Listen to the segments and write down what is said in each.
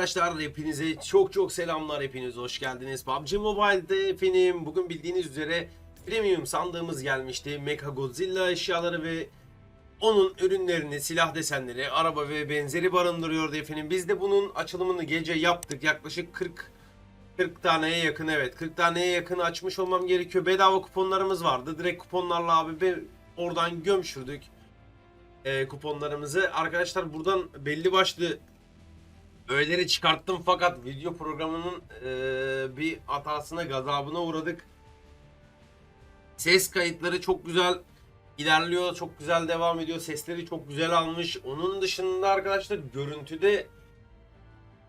arkadaşlar hepinize çok çok selamlar. Hepiniz hoş geldiniz. PUBG Mobile'de efendim. Bugün bildiğiniz üzere premium sandığımız gelmişti. Mecha Godzilla eşyaları ve onun ürünlerini silah desenleri araba ve benzeri barındırıyordu efendim. Biz de bunun açılımını gece yaptık. Yaklaşık 40 40 taneye yakın evet. 40 taneye yakın açmış olmam gerekiyor. Bedava kuponlarımız vardı. Direkt kuponlarla abi oradan gömşürdük e, kuponlarımızı. Arkadaşlar buradan belli başlı öğeleri çıkarttım fakat video programının eee, bir hatasına gazabına uğradık. Ses kayıtları çok güzel ilerliyor, çok güzel devam ediyor. Sesleri çok güzel almış. Onun dışında arkadaşlar görüntüde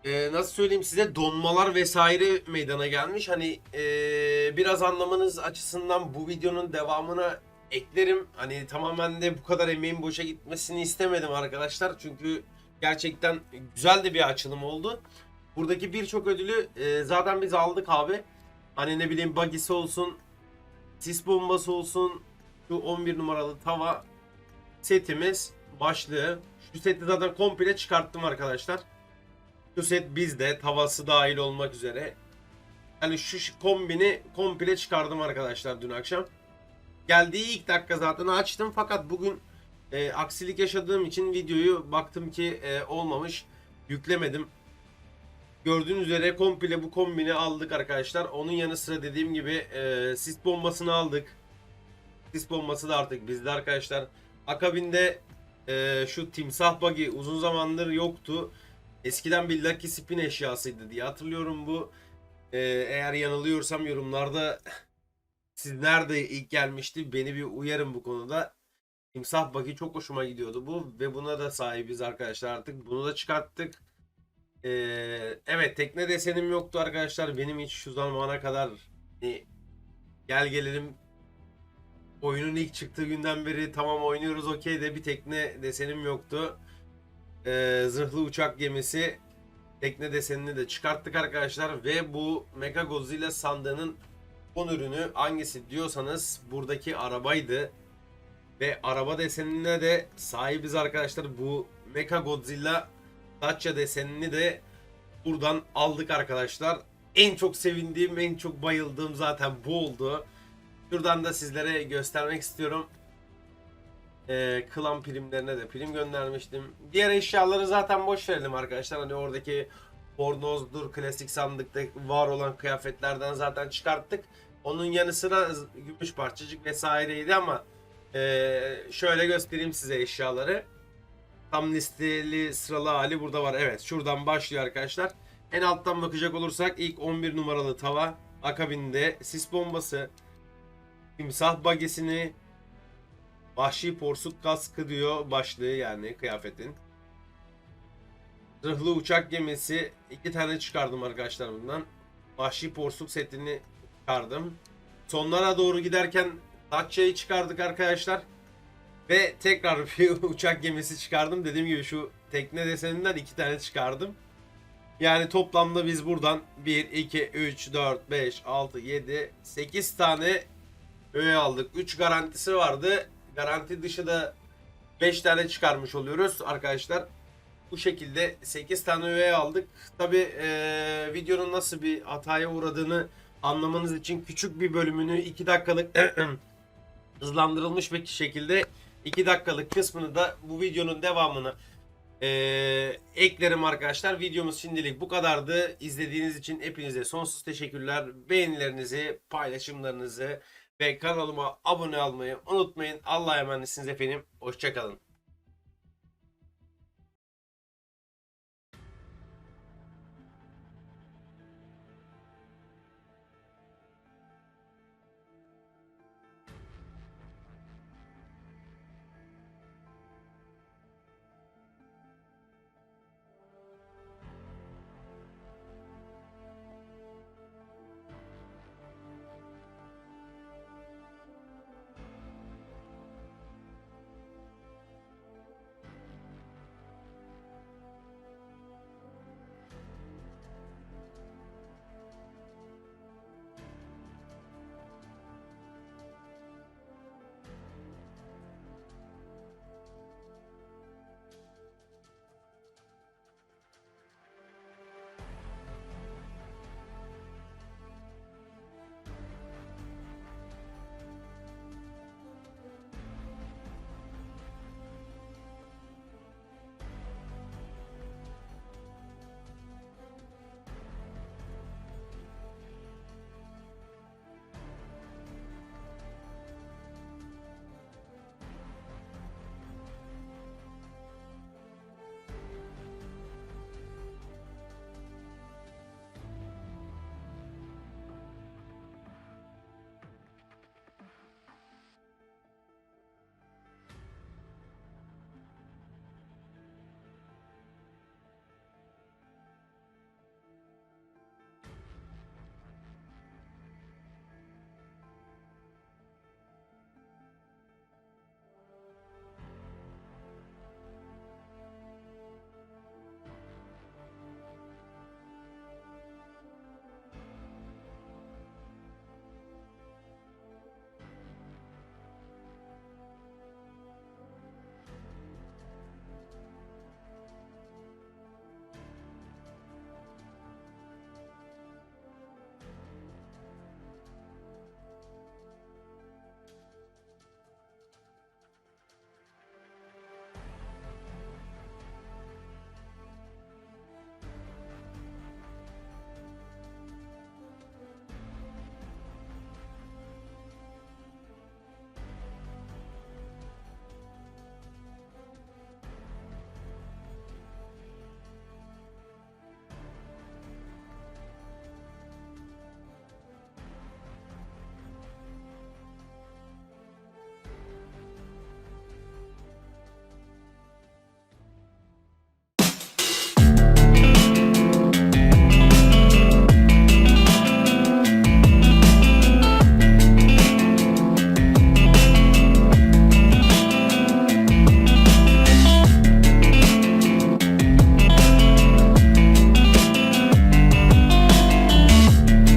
eee, nasıl söyleyeyim size donmalar vesaire meydana gelmiş. Hani eee, biraz anlamanız açısından bu videonun devamına eklerim. Hani tamamen de bu kadar emeğin boşa gitmesini istemedim arkadaşlar. Çünkü gerçekten güzel de bir açılım oldu. Buradaki birçok ödülü e, zaten biz aldık abi. Hani ne bileyim bagisi olsun, sis bombası olsun, şu 11 numaralı tava setimiz, başlığı. Şu seti zaten komple çıkarttım arkadaşlar. Şu set bizde, tavası dahil olmak üzere. Yani şu kombini komple çıkardım arkadaşlar dün akşam. Geldiği ilk dakika zaten açtım fakat bugün e, aksilik yaşadığım için videoyu baktım ki e, olmamış. Yüklemedim. Gördüğünüz üzere komple bu kombini aldık arkadaşlar. Onun yanı sıra dediğim gibi e, sis bombasını aldık. Sis bombası da artık bizde arkadaşlar. Akabinde e, şu timsah buggy uzun zamandır yoktu. Eskiden bir Lucky Spin eşyasıydı diye hatırlıyorum bu. E, eğer yanılıyorsam yorumlarda siz nerede ilk gelmişti beni bir uyarın bu konuda. Timsah Buggy çok hoşuma gidiyordu bu ve buna da sahibiz arkadaşlar artık. Bunu da çıkarttık. Ee, evet tekne desenim yoktu arkadaşlar. Benim hiç şu zamana kadar hani, gel gelelim oyunun ilk çıktığı günden beri tamam oynuyoruz okey de bir tekne desenim yoktu. Ee, zırhlı uçak gemisi tekne desenini de çıkarttık arkadaşlar ve bu Mega Godzilla sandığının son ürünü hangisi diyorsanız buradaki arabaydı. Ve araba desenine de sahibiz arkadaşlar. Bu Mecha Godzilla Dacia desenini de buradan aldık arkadaşlar. En çok sevindiğim, en çok bayıldığım zaten bu oldu. Şuradan da sizlere göstermek istiyorum. Ee, klan primlerine de prim göndermiştim. Diğer eşyaları zaten boş verelim arkadaşlar. Hani oradaki bornozdur, klasik sandıkta var olan kıyafetlerden zaten çıkarttık. Onun yanı sıra gümüş parçacık vesaireydi ama ee, şöyle göstereyim size eşyaları. Tam listeli sıralı hali burada var. Evet şuradan başlıyor arkadaşlar. En alttan bakacak olursak ilk 11 numaralı tava. Akabinde sis bombası. Timsah bagesini. Vahşi porsuk kaskı diyor başlığı yani kıyafetin. Zırhlı uçak gemisi. iki tane çıkardım arkadaşlar bundan. Vahşi porsuk setini çıkardım. Sonlara doğru giderken Datça'yı çıkardık arkadaşlar. Ve tekrar bir uçak gemisi çıkardım. Dediğim gibi şu tekne deseninden iki tane çıkardım. Yani toplamda biz buradan 1, 2, 3, 4, 5, 6, 7, 8 tane öğe aldık. 3 garantisi vardı. Garanti dışı da 5 tane çıkarmış oluyoruz arkadaşlar. Bu şekilde 8 tane öğe aldık. Tabi videonun nasıl bir hataya uğradığını anlamanız için küçük bir bölümünü 2 dakikalık hızlandırılmış bir şekilde 2 dakikalık kısmını da bu videonun devamını eee, eklerim arkadaşlar. Videomuz şimdilik bu kadardı. İzlediğiniz için hepinize sonsuz teşekkürler. Beğenilerinizi, paylaşımlarınızı ve kanalıma abone olmayı unutmayın. Allah'a emanetsiniz efendim. Hoşçakalın.